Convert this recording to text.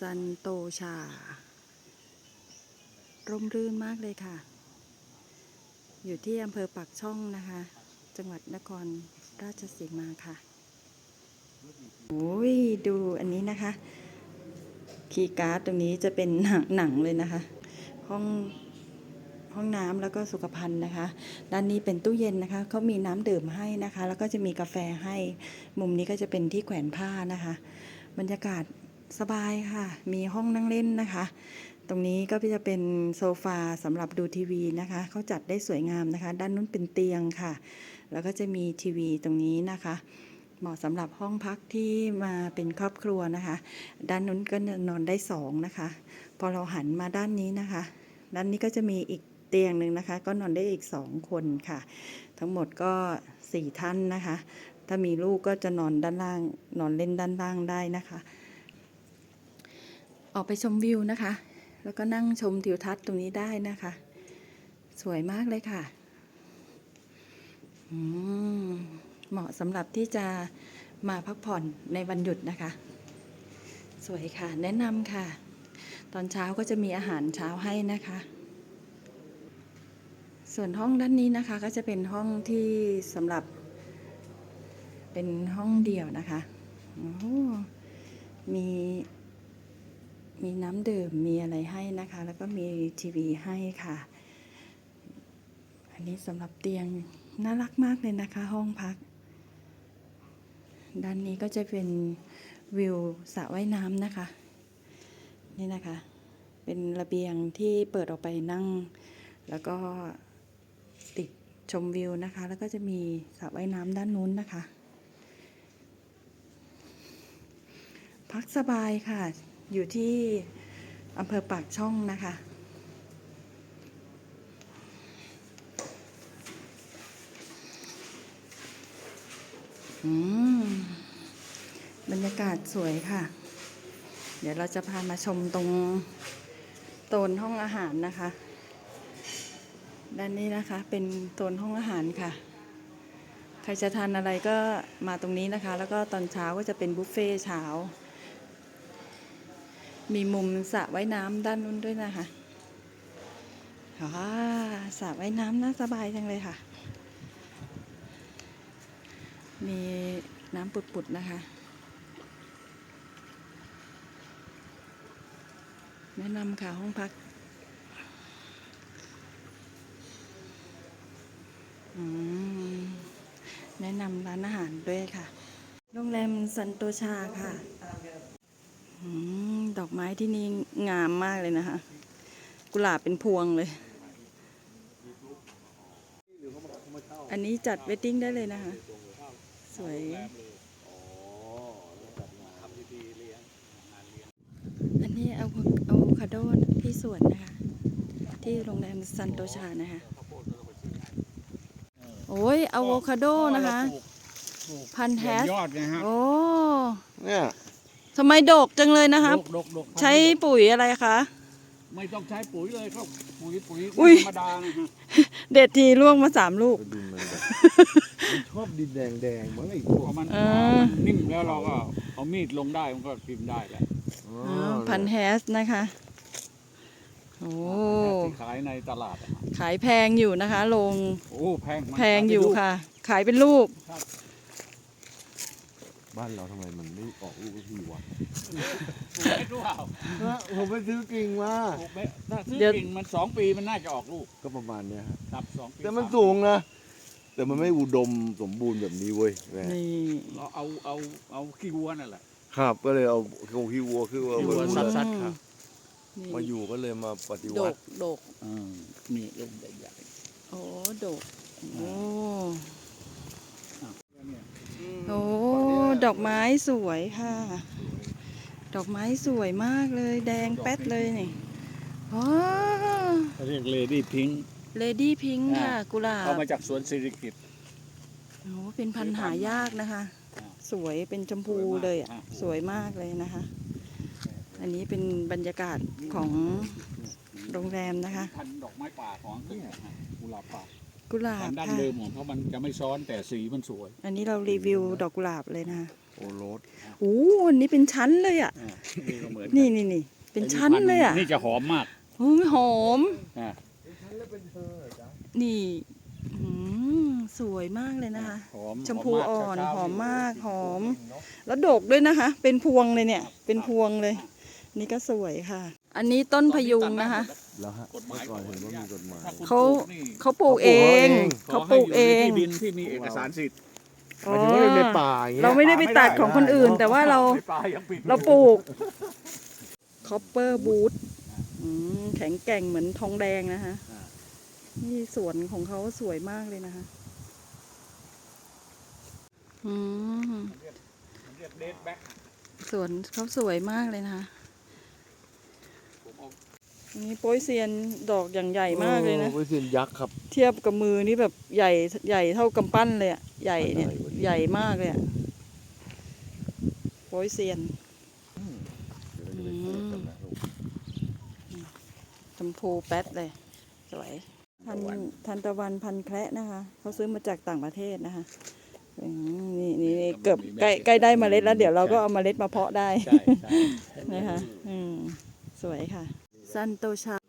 ซันโตชา ร่มรื่นมากเลยค่ะ อยู่ที่อำเภอปากช่องนะคะ จังหวัดนครราชสีมาค่ะโอ้ยดูอันนี้นะคะ คีย์การ์ดตรงนี้จะเป็นหนังหนังเลยนะคะ ห้องห้องน้ำแล้วก็สุขภัณฑ์นะคะ ด้านนี้เป็นตู้เย็นนะคะเขามีน้ำดื่มให้นะคะ แล้วก็จะมีกาแฟให้ มุมนี้ก็จะเป็นที่แขวนผ้านะคะ บรรยากาศ สบายค่ะ มีห้องนั่งเล่นนะคะ ตรงนี้ก็จะเป็นโซฟาสำหรับดูทีวีนะคะ เขาจัดได้สวยงามนะคะ ด้านนู้นเป็นเตียงค่ะ แล้วก็จะมีทีวีตรงนี้นะคะ เหมาะสำหรับห้องพักที่มาเป็นครอบครัวนะคะ ด้านนู้นก็นอนได้สองนะคะ พอเราหันมาด้านนี้นะคะ ด้านนี้ก็จะมีอีกเตียงหนึ่งนะคะ ก็นอนได้อีกสองคนค่ะ ทั้งหมดก็สี่ท่านนะคะ ถ้ามีลูกก็จะนอนด้านล่าง นอนเล่นด้านล่างได้นะคะ ออกไปชมวิวนะคะ แล้วก็นั่งชมทิวทัศน์ตรงนี้ได้นะคะ สวยมากเลยค่ะเหมาะสำหรับที่จะมาพักผ่อนในวันหยุดนะคะ สวยค่ะ แนะนำค่ะ ตอนเช้าก็จะมีอาหารเช้าให้นะคะ ส่วนห้องด้านนี้นะคะ ก็จะเป็นห้องที่สำหรับ เป็นห้องเดี่ยวนะคะ มี มีน้ำดื่มมีอะไรให้นะคะ แล้วก็มีทีวีให้ค่ะ อันนี้สำหรับเตียงน่ารักมากเลยนะคะ ห้องพัก ด้านนี้ก็จะเป็นวิวสระว่ายน้ำนะคะ นี่นะคะ เป็นระเบียงที่เปิดออกไปนั่ง แล้วก็ติดชมวิวนะคะ แล้วก็จะมีสระว่ายน้ำด้านนู้นนะคะ พักสบายค่ะ อยู่ที่อำเภอปากช่องนะคะ อืม บรรยากาศสวยค่ะ เดี๋ยวเราจะพามาชมตรงโซนห้องอาหารนะคะ ด้านนี้นะคะเป็นโซนห้องอาหารค่ะ ใครจะทานอะไรก็มาตรงนี้นะคะ แล้วก็ตอนเช้าก็จะเป็นบุฟเฟ่ต์เช้า มีมุมสระว่ายน้ำด้านนู้นด้วยนะคะว้าสระว่ายน้ำน่าสบายจังเลยค่ะ มีน้ำปุดๆนะคะ แนะนำค่ะห้องพักอืมแนะนำร้านอาหารด้วยค่ะ โรงแรมสันโตชาค่ะ อกไม้ที่นี่งามมากเลยนะคะ กุหลาบเป็นพวงเลย อันนี้จัดเวดดิ้งได้เลยนะคะ สวยอันนี้เอาเอาคาโดที่สวนนะคะ ที่โรงแรมซันโตชานะคะ โอ้ยอะโวคาโดนะคะ พันธุ์แฮสยอดไงฮะโอ้เนี่ย ทำไมดกจังเลยนะคะดกดกดกใช้ปุ๋ยอะไรคะ ไม่ต้องใช้ปุ๋ยเลยครับปุ๋ยปุ๋ยอุ้ยธรรมดานะฮะเด็ดทีร่วงมาสามลูกก็ดินมันแบบมันชอบดินแดงแดงๆมั้งไอ้พวพกอมันเออ มันนิ่มแล้วเราก็เอามีดลงได้มันก็กินได้แหละอ๋ออ๋อพันธุ์แฮสนะคะโอ้ที่ขายในตลาดอะฮะขายแพงอยู่นะคะลงโอ้แพงมันแพงอยู่ค่ะ ขายเป็นลูกบ้านเราทำไมมันไม่ออกลูกสักทีวะปลูกไม่รู้เปล่าผมไปซื้อกิ่งมา ปลูกไม่ถ้าซื้อเดี๋ยว กิ่งมันสองปีมันน่าจะออกลูกก็ประมาณเนี้ยฮะครับสองปีแต่มันสาสูงนะ แต่มันไม่อุดมสมบูรณ์แบบนี้เว้ยแม่นี่ เราเอาเอาเอาขี้วัวนั่นแหละ ครับก็เลยเอาโคขี้วัวคือว่าขี้วัวมาสัตว์ครับ นี่มาอยู่ก็เลยมาปฏิดวักติดกอืมนี่ลูกใหญ่โอ้ดกโอ้ ๆเนี่ย โอ้ ดอกไม้สวยค่ะ ดอกไม้สวยมากเลย แดงแป๊ดเลยนี่อ๋อเขาเรียกเลดี้พิงเลดี้พิงค์ค่ะ กุหลาเอาบมาจากสวนสิริกิตโอ้เป็นพันธุ์หายากนะคะอ่าสวยเป็นชมพูเลยอะอ่าสวยมากเลยนะคะ อันนี้เป็นบรรยากาศของโรงแรมนะคะ พันธุ์ดอกไม้ป่าของอังกฤษนะฮะกุหลาบป่า กุหลาพับนธุ์ดั้งค่ะ เดิมของเขามันจะไม่ซ้อนแต่สีมันสวย อันนี้เรารีวิวดอกกุหลาบเลยนะคะโโอรสโอ้อันนี้เป็นชั้นเลยอะ อ่านี่ก็เหมือนกันี่นี่นี่เป็นชั้นเลยอะนี่จะหอมมากโอ้ยหอม อ่านี่อืมสวยมากเลยนะคะ หอมชมพูากอ่อนเช้ๆหอมมากหอม แล้วดกด้วยนะคะ เป็นพวงเลยเนี่ย เป็นพวงเลย นี่ก็สวยค่ะ อันนี้ต้นพยุงนะคะ แล้วฮะกฎหมายเมื่อก่อนเห็นว่ามีกฎหมาย ถ้คุณเขาปลูกนี่เขาปลูกเองขเขาปลูกเอให้งยู่ในที่ดินที่มีเอกสารสิทธิ์หมายถึงว่าในป่าอย่างเงี้ย เราไม่ได้ไปตัดของคนอื่น แต่ว่าเราไม่ปลายังปิดเราปลูกคอปเปอร์บูทแข็งแกร่งเหมือนทองแดงนะคะ นี่สวนของเขาสวยมากเลยนะคะอืมมันเรียกเดทแบ็คสวนเขาสวยมากเลยนะคะผมเอาอั นนี้โป้ยเซียนดอกอย่างใหญ่มากเลยนะ โอ้เป็นเซียนยักษ์ครับ เทียบกับมือนี่แบบใหญ่ใหญ่เท่ากำปั้นเลยอะใหญ่เนี่ยใหญ่กว่านี้ใหญ่มากเลยอะโป้ยเซียน เดี๋ยวเราจะไปเสิร์ฟกันนะลูก ชมพูแป๊ดเลย สวยพัน ทันตะวันพันแคระนะคะเขาซื้อมาจากต่างประเทศนะคะอืมนี่นี่นี่เกือบใกล้ใกล้ได้เมล็ดแล้วเดี๋ยวเราก็เอาเมล็ดมาเพาะได้ ใช่ใช่นะคะ อืมสวยค่ะ ซันโตชา